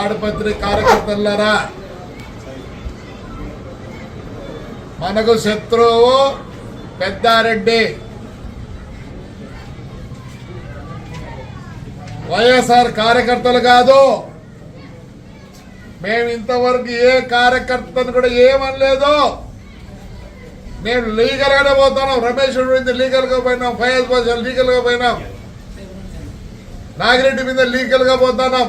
ఆడపత్రి కార్యకర్తలారా మనకు శత్రువు పెద్దారెడ్డి. వైఎస్ఆర్ కార్యకర్తలు కాదు మేము ఇంతవరకు ఏ కార్యకర్తను కూడా ఏమనలేదు. మేము లీగల్ గానే పోతున్నాం రమేష్ మీద లీగల్గా పోయినాం ఫయాజ్ బాషా లీగల్గా పోయినాం. నాగిరెడ్డి మీద లీగల్గా పోతున్నాం.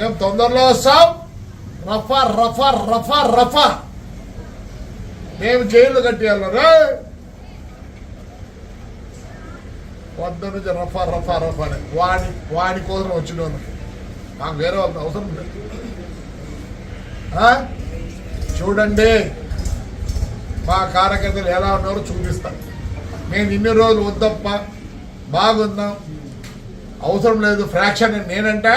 మేము తొందరలో వస్తాం. రఫా రఫా రఫా రఫా. మేము జైలు కట్టేయాలి వద్ద పొద్దు నుంచి రఫా రఫా రఫా అని. వాడి వాడి కోసం వచ్చిన మాకు వేరే వాళ్ళ అవసరం లేదు. చూడండి. మా కార్యకర్తలు ఎలా ఉన్నారో చూపిస్తాం. మేము ఇన్ని రోజులు వద్దప్ప బాగుందాం. అవసరం లేదు. ఫ్రాక్షన్ నేనంటే.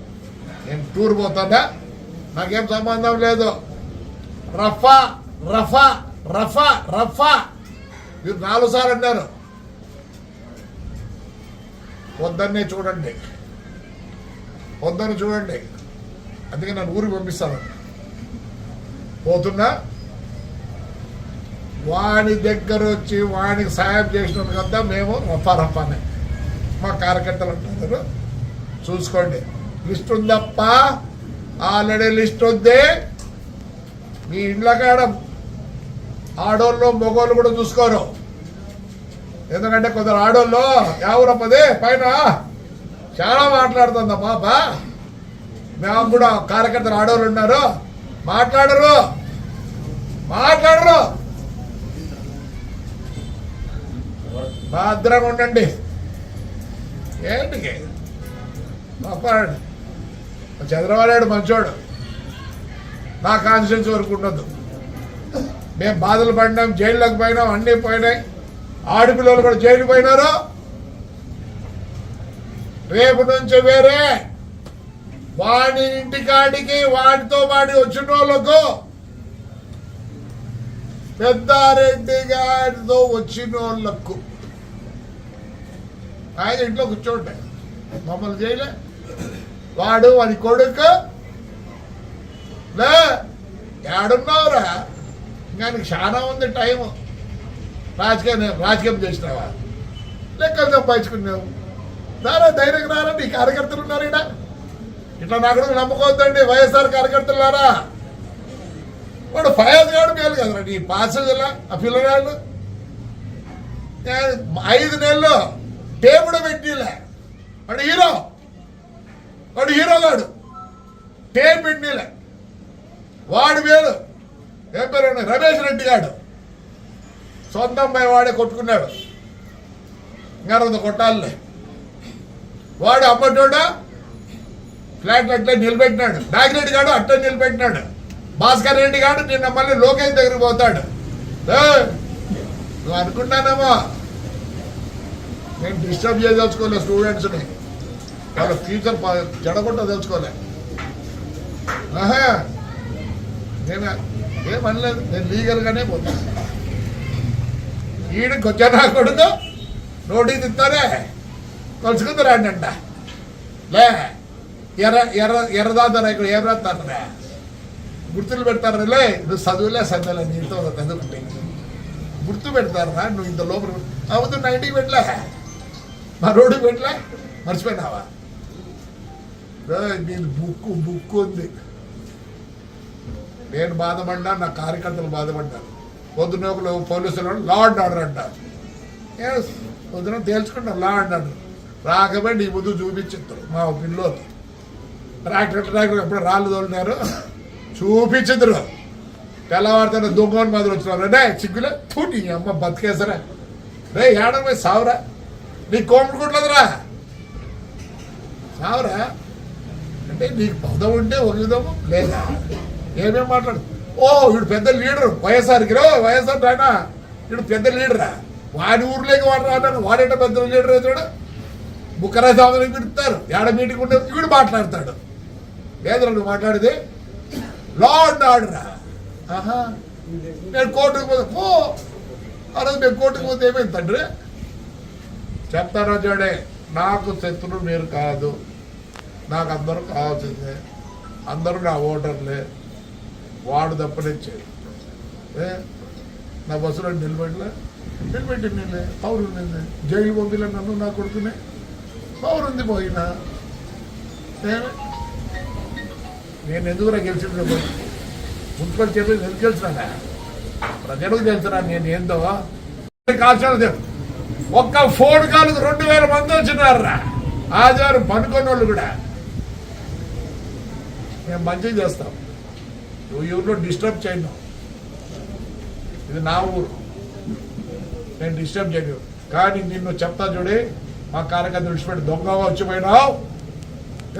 నేను టూర్ పోతాడా? నాకేం సంబంధం లేదు. రఫా రఫా రఫా రఫా. మీరు నాలుగు సార్లు అన్నారు. పొద్దున్నే చూడండి. పొద్దున్న చూడండి. అందుకే నన్ను ఊరికి పంపిస్తాను పోతున్నా? వాడి దగ్గర వచ్చి వాడికి సాయం చేసిన కదా మేము రఫా రఫానే. మా కార్యకర్తలు అంటున్నారు. చూసుకోండి. లిస్ట్ ఉందప్ప ఆల్రెడీ లిస్ట్ ఉంది. మీ ఇండ్ల కాడ ఆడోళ్ళు మగోళ్ళు కూడా చూసుకోరు. ఎందుకంటే కొందరు ఆడోళ్ళు ఎవరమ్మది పైన చాలా మాట్లాడుతుంది పాప మేము కూడా కార్యకర్తలు ఆడోళ్ళు ఉన్నారు. మాట్లాడరు. మాట్లాడరు. భద్రంగా ఉండండి. ఏంటి పాపాడు చంద్రబాబు మంచోడు. నా కాన్స్టిట్యూన్స్ వరకు ఉండదు మేము బాధలు పడినాం జైళ్ళకు పోయినాం అన్నీ పోయినాయి. ఆడపిల్లలు కూడా జైలు పోయినారు. రేపు నుంచి వేరే. వాడి ఇంటికాడికి వాడితో వాడి వచ్చిన వాళ్ళకు పెద్దారెడ్డి గారితో వచ్చిన వాళ్ళకు ఆయన ఇంట్లో కూర్చోండి. మమ్మల్ని చేయలే. వాడు వాడి కొడుకు. లే ఏడున్నావురా? ఇంకా నీకు చాలా ఉంది టైము. రాజకీయం రాజకీయం చేసినావా? లెక్కలు సంపాదించుకున్నావు. దారా ధైర్యం రారా నీ కార్యకర్తలు ఉన్నారు ఇక్కడ ఇట్లా నా కూడా నమ్ముకోవద్దండి వైఎస్ఆర్ కార్యకర్తలారా వాడు ఫయాజ్ గాడు మేలు కదరా నీ పాసెస్ ఆ పిల్లగాళ్ళు ఐదు నెలలు టేపుడు పెట్టిలే. వాడు హీరో. వాడు హీరో గాడు. టేప్ పెట్టిలే వాడు పేరు ఏం పేరు రమేష్ రెడ్డి గాడు. సొంత అమ్మాయి వాడే కొట్టుకున్నాడు. ఇంకా కొట్టాలే. వాడు అమ్మటోడా ఫ్లాట్ అట్లా నిలబెట్టినాడు. నాగిరెడ్డి గాడు అట్లా నిలబెట్టినాడు. భాస్కర్ రెడ్డి గాడు నిన్న మళ్ళీ లోకేష్ దగ్గరికి పోతాడు. నువ్వు అనుకుంటానమ్మా. నేను డిస్టర్బ్ చేయదలుచుకోలే స్టూడెంట్స్ని వాళ్ళ ఫ్యూచర్ జడగొట్ట తెలుసుకోలే. ఆహా! నేను ఏమనలేదు నేను లీగల్గానే పోతాను ఈడికి వచ్చా నా కొడుకు? నోటీస్ ఇస్తారే కలుసుకుంది రండి అంట. లే ఎర్ర ఎర్ర ఎర్రదాదారా ఇక్కడ ఏం రాస్తారా గుర్తులు పెడతారా లే నువ్వు చదువులే చదువులే నీతో చదువుకుంటే గుర్తు పెడతారా నువ్వు ఇంత లోపల అవుతు ఇంటికి పెట్టలే. మా రోడ్డుకి పెట్టలే మర్చిపోయినావా? ఏయ్, బుక్కు బుక్కు ఉంది. నేను బాధపడ్డా నా కార్యకర్తలు బాధపడ్డారు. పొద్దున ఒకరు పోలీసులు లా అండ్ ఆర్డర్ అంటారు. Yes, పొద్దున తేల్చుకుంటారు లా అండ్ ఆర్డర్ రాకపోయి నీ ముందు చూపించిస్తారు మా పిల్లలు ట్రాక్టర్ ట్రాక్టర్ ఎప్పుడు రాళ్ళు తోలినారు. చూపించదురు తెల్లవారితో దొంగని మాదిరి వచ్చినారు. రే చిగ్గులే తూ నీ అమ్మ బతికేసరా. రే ఏడమే సావురా. నీ కోముకుంటుందిరా సావురా. అంటే నీకు పదం ఉంటే ఒక విధము లేదా? ఏమేం మాట్లాడు? ఓ వీడు పెద్ద లీడర్ వైఎస్ఆర్కి రో వైఎస్ఆర్ ఆయన వీడు పెద్ద లీడరా? వాడి ఊర్లోకి వాడు రాడాను వాడేట పెద్ద లీడర్ అవుతాడు బుక్కరాజు స్వామిని పిలుస్తారు ఏడ మీటింగ్ ఉంటే వీడు మాట్లాడతాడు. లేదు నువ్వు మాట్లాడితే లా అండ్ ఆర్డరా ఆహా. నేను కోర్టుకు పోతే పో. ఆ రోజు నేను కోర్టుకు పోతే ఏమైంది తండ్రి? చెప్తారా చూడే నాకు శత్రువు మీరు కాదు. నాకు అందరూ కావాల్సిందే. అందరూ నా ఓటర్లే. వాడు తప్పనిచ్చే ఏ? నా బస్సులో నిలబెట్టలే నిలబెట్టి నిన్నే పౌరు ఉండింది జైలు పంపిలే నన్ను నా కొడుకునే. పౌరుంది పోయినా. నేను ఎందుకు గెలిచింది మున్సిపల్ చెప్పి ఎందుకు గెలిచినా ప్రజలకు తెలుసురా నేను ఏందో. కాల్చాలి ఒక్క ఫోన్ కాల్ రెండు వేల మంది వచ్చినారా ఆదివారం పనుకున్న వాళ్ళు కూడా. మేము మంచిగా చేస్తాం. నువ్వు ఊరిలో డిస్టర్బ్ చేయను. ఇది నా ఊరు. నేను డిస్టర్బ్ చేయను. కానీ నిన్ను చెప్తా చూడి మా కార్యకర్త విడిచిపెట్టి దొంగగా వచ్చిపోయినావు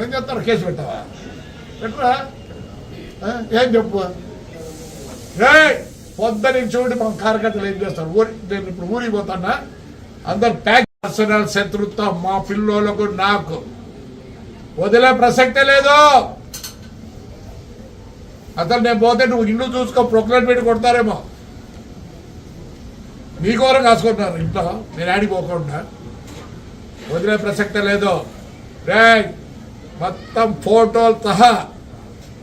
ఏం చెప్తారు కేసు పెట్టావా? పెట్టరా? ఏం చెప్పు? ఏ పొద్దున చూడండి మా కార్యకర్తలు ఏం చేస్తారు? ఊరి నేను ఇప్పుడు ఊరికి పోతానా? అందరు ప్యాక్ పర్సనల్ శత్రుత్వం మా పిల్లలకు నాకు. వదిలే ప్రసక్తే లేదు. అసలు నేను పోతే నువ్వు ఇల్లు చూసుకో ప్రొక్లైన్ పెట్టి కొడతారేమో. నీకోరం కాసుకుంటున్నారు ఇంట్లో. నేను ఆడికి పోకుండా. వదిలే ప్రసక్తే లేదు. రే మొత్తం ఫోటోలు సహా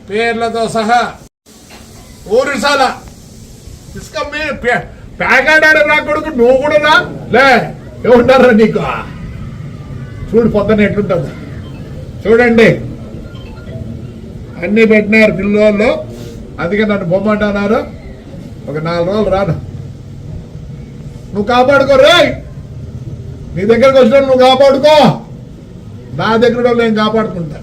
పేర్లతో సహా. ఊరిసాల ఇసుక మీ ప్యాకెట్ ఆడ నా కొడుకు నువ్వు కూడా రా? లే ఏముంటారా నీకు? చూడు పొద్దున ఎట్లుంటుంది. చూడండి. అన్ని పెట్టినారు పిల్లలు అందుకే నన్ను బొమ్మంటున్నారు ఒక నాలుగు రోజులు రాను. నువ్వు కాపాడుకో రే. నీ దగ్గరకు వచ్చిన నువ్వు కాపాడుకో. నా దగ్గర కూడా నేను కాపాడుకుంటా.